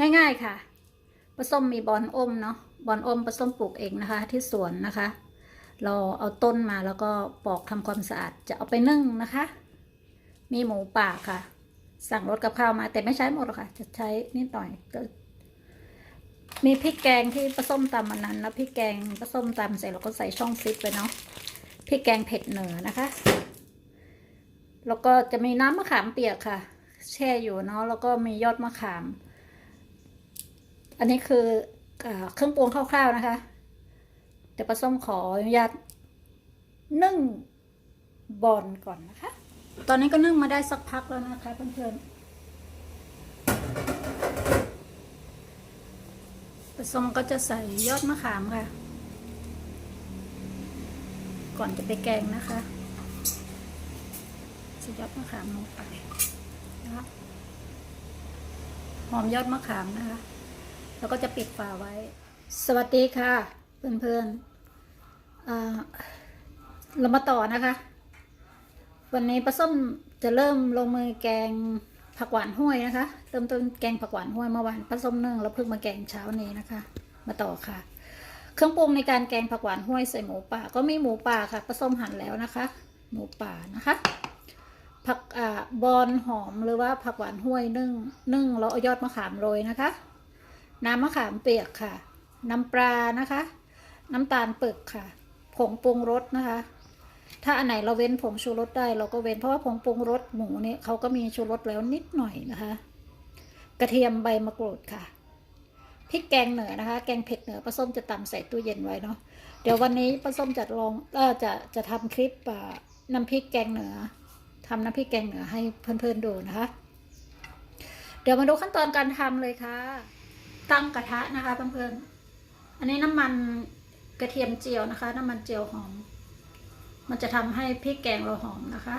ง่ายๆค่ะปลาส้มมีบอนอมเนาะบอนอมปลาส้มปลูกเองนะคะ ที่สวนนะคะ เราเอาต้นมาแล้วก็ปอกทำความสะอาดจะเอาไปนึ่งนะคะ มีหมูป่าค่ะ สั่งรถกับข้าวมาแต่ไม่ใช้หมดหรอกค่ะ จะใช้นิดหน่อยก็มีพริกแกงที่ปลาส้มตำมันนั้น แล้วพริกแกงปลาส้มตำเสร็จเราก็ใส่ช่องฟิตไปเนาะพริกแกงเผ็ดเหนือนะคะ แล้วก็จะมีน้ำมะขามเปียกค่ะ แช่อยู่เนาะแล้วก็มียอดมะขาม อันนี้คืออเครื่องปรุงคร่าวๆนะคะ เดี๋ยวปลาส้มขออนุญาตนึ่งบอลก่อนนะคะ ตอนนี้ก็นึ่งมาได้สักพักแล้วนะคะเพื่อนๆปลาส้มก็จะใส่ยอดมะขามค่ะ ก่อนจะไปแกงนะคะใส่ยอดมะขามลงไปนะคะหอมยอดมะขามนะคะ แล้วก็จะปิดฝาไว้ สวัสดีค่ะ เพื่อนๆอ่าเรามาต่อนะคะ วันนี้ปลาส้มจะเริ่มลงมือแกงผักหวานห้วยนะคะ เริ่มต้นแกงผักหวานห้วยเมื่อวานปลาส้มนึ่งแล้วเพิ่งมาแกงเช้านี้นะคะ มาต่อค่ะ เครื่องปรุงในการแกงผักหวานห้วยใส่หมูป่าก็มีหมูป่าค่ะปลาส้มหั่นแล้วนะคะ หมูป่านะคะผักอ่าบอนหอมหรือว่าผักหวานห้วยนึ่งนึ่งแล้วเอายอดมะขามโรยนะคะ น้ำมะขามเปียกค่ะ น้ำปลานะคะ น้ำตาลเปึกค่ะ ผงปรุงรสนะคะ ถ้าอันไหนเราเว้นผงชูรสได้เราก็เว้นเพราะว่าผงปรุงรสหมูเนี่ยเขาก็มีชูรสแล้วนิดหน่อยนะคะ กระเทียมใบมะกรูดค่ะพริกแกงเหนือนะคะ แกงเผ็ดเหนือป้าส้มจะตำใส่ตู้เย็นไว้เนาะเดี๋ยววันนี้ป้าส้มจะลองเออจะจะทำคลิปน้ำพริกแกงเหนือทำน้ำพริกแกงเหนือให้เพื่อนๆดูนะคะ เดี๋ยวมาดูขั้นตอนการทำเลยค่ะ ตั้งกระทะนะคะเพื่อนๆ อันนี้น้ำมันกระเทียมเจียวนะคะ น้ำมันเจียวหอม มันจะทำให้พริกแกงเราหอมนะคะ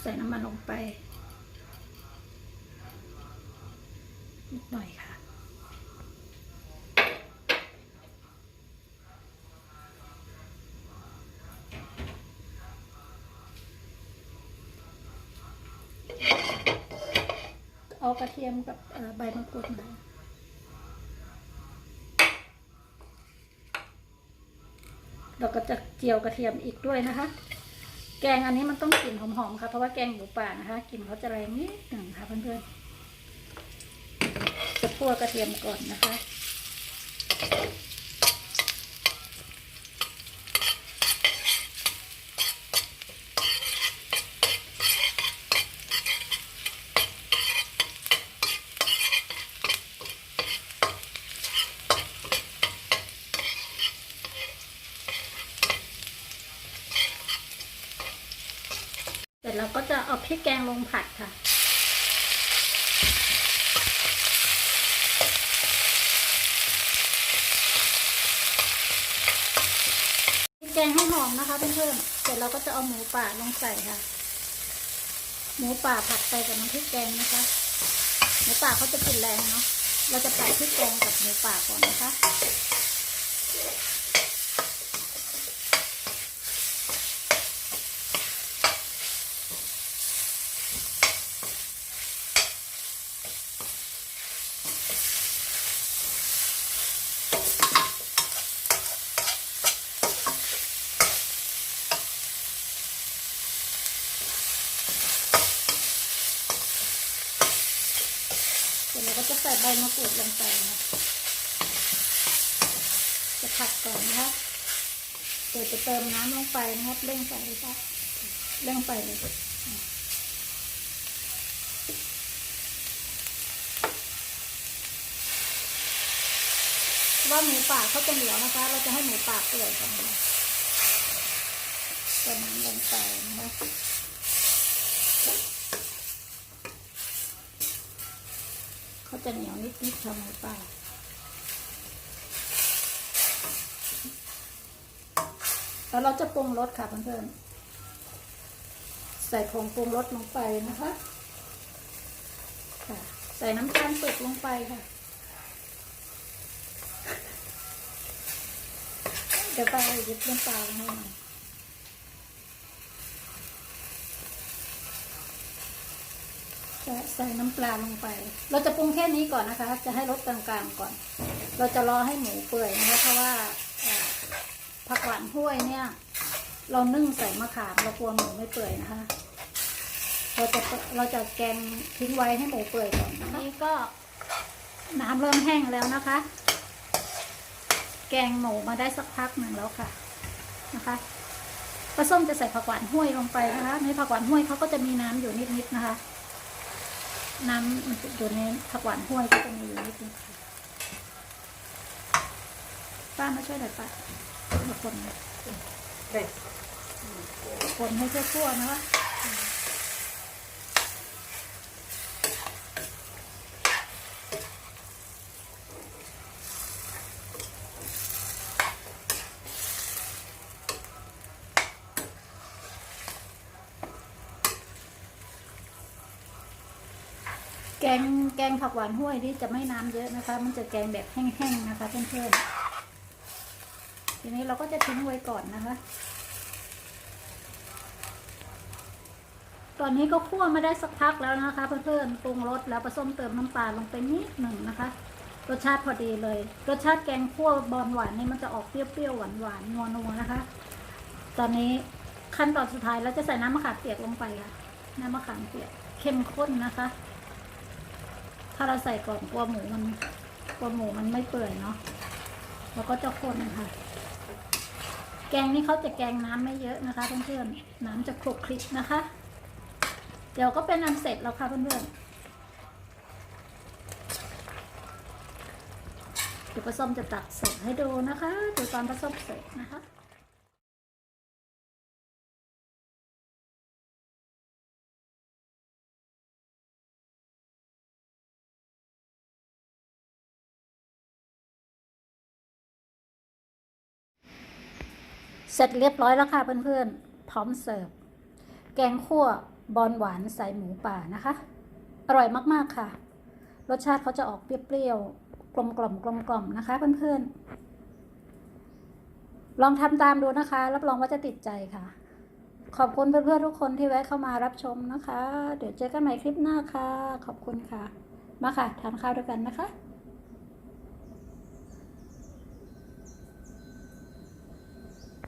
ใส่น้ำมันลงไปนิดหน่อยค่ะ เอากระเทียมกับใบมะกรูดมาเราก็จะเจียวกระเทียมอีกด้วยนะคะ แกงอันนี้มันต้องกลิ่นหอมๆค่ะเพราะว่าแกงหมูป่านะคะกลิ่นเขาจะแรงนิดหนึ่งค่ะเพื่อนๆจะคั่วกระเทียมก่อนนะคะ เร็จแล้วก็จะเอาพริกแกงลงผัดค่ะพริกแกงให้หอมนะคะเพื่อนๆเสร็จเราก็จะเอาหมูป่าลงใส่ค่ะ หมูป่าผัดไปกับน้ำพริกแกงนะคะ หมูป่าเขาจะกลิ่นแรงเนาะเราจะใส่พริกแกงกับหมูป่าก่อนนะคะ จะใส่ใบมะกรูดลงไปนะจะผัดก่อนนะคะเดี๋ยวจะเติมน้ำลงไปนะครับเร่งไฟเลยค่ะเร่งไฟเลยว่าหมูป่าเขาจะเหนียวนะคะ เราจะให้หมูป่าเปื่อยก่อนเติมน้ำลงไปนะคะ เขา จะเหนียวนิดๆทำหมูป่าแล้วเราจะปรุงรสค่ะเพื่อนๆ ใส่ผงปรุงรสลงไปนะคะค่ะใส่น้ำตาลปึกลงไปค่ะ เดี๋ยวไปหยิบน้ำตาลให้หน่อย เสร็ จะใส่น้ำปลาลงไป เราจะปรุงแค่นี้ก่อนนะคะ จะให้รสกลางๆก่อน เราจะรอให้หมูเปื่อยนะคะเพราะว่าผักหวานห้วยเนี่ย เรานึ่งใส่มะขามเรากลัวหมูไม่เปื่อยนะคะ เราจะเราจะแกงทิ้งไว้ให้หมูเปื่อยก่อนนี่ก็น้ำเริ่มแห้งแล้วนะคะ แกงหมูมาได้สักพักหนึ่งแล้วค่ะนะคะปลาส้มจะใส่ผักหวานห้วยลงไปนะคะ ในผักหวานห้วยเขาก็จะมีน้ำอยู่นิดๆนะคะ น้ำมันอยู่ในผักหวานห้วยก็จะมีอยู่นิดนึงค่ะป้ามาช่วยหน่อยป้ามาคนเด็ดคนให้ทั่วๆนะคะ แกงแกงผักหวานห้วยนี่จะไม่น้ำเยอะนะคะ มันจะแกงแบบแห้งๆนะคะเพื่อนๆ ทีนี้เราก็จะทิ้งไว้ก่อนนะคะ ตอนนี้ก็คั่วมาได้สักพักแล้วนะคะ เพื่อนๆ ปรุงรสแล้วผสมเติมน้ำปลาลงไปนิดหนึ่งนะคะ รสชาติพอดีเลย รสชาติแกงคั่วบอลหวานนี่มันจะออกเปรี้ยวๆหวานๆนัวๆนะคะ ตอนนี้ขั้นตอนสุดท้ายเราจะใส่น้ำมะขามเปียกลงไปค่ะ น้ำมะขามเปียกเข้มข้นนะคะ ถ้าเราใส่ก่อนกลัวหมูมันกลัวหมูมันไม่เปื่อยเนาะเราก็จะคนค่ะ แกงนี่เขาจะแกงน้ำไม่เยอะนะคะเพื่อนๆน้ำจะคลุกคลิกนะคะ เดี๋ยวก็เป็นอันเสร็จแล้วค่ะเพื่อนๆเดี๋ยวปลาส้มจะตักเสร็จให้ดูนะคะดูตอนปลาส้มเสร็จนะคะ เสร็จเรียบร้อยแล้วค่ะเพื่อนๆ พร้อมเสิร์ฟ แกงคั่วบอลหวานใส่หมูป่านะคะ อร่อยมากๆค่ะ รสชาติเขาจะออกเปรี้ยวๆ กลมกล่อมกลมกล่อมนะคะเพื่อนๆ ลองทำตามดูนะคะ รับรองว่าจะติดใจค่ะ ขอบคุณเพื่อนๆทุกคนที่แวะเข้ามารับชมนะคะ เดี๋ยวเจอกันใหม่คลิปหน้าค่ะ ขอบคุณค่ะ มาค่ะทานข้าวด้วยกันนะคะ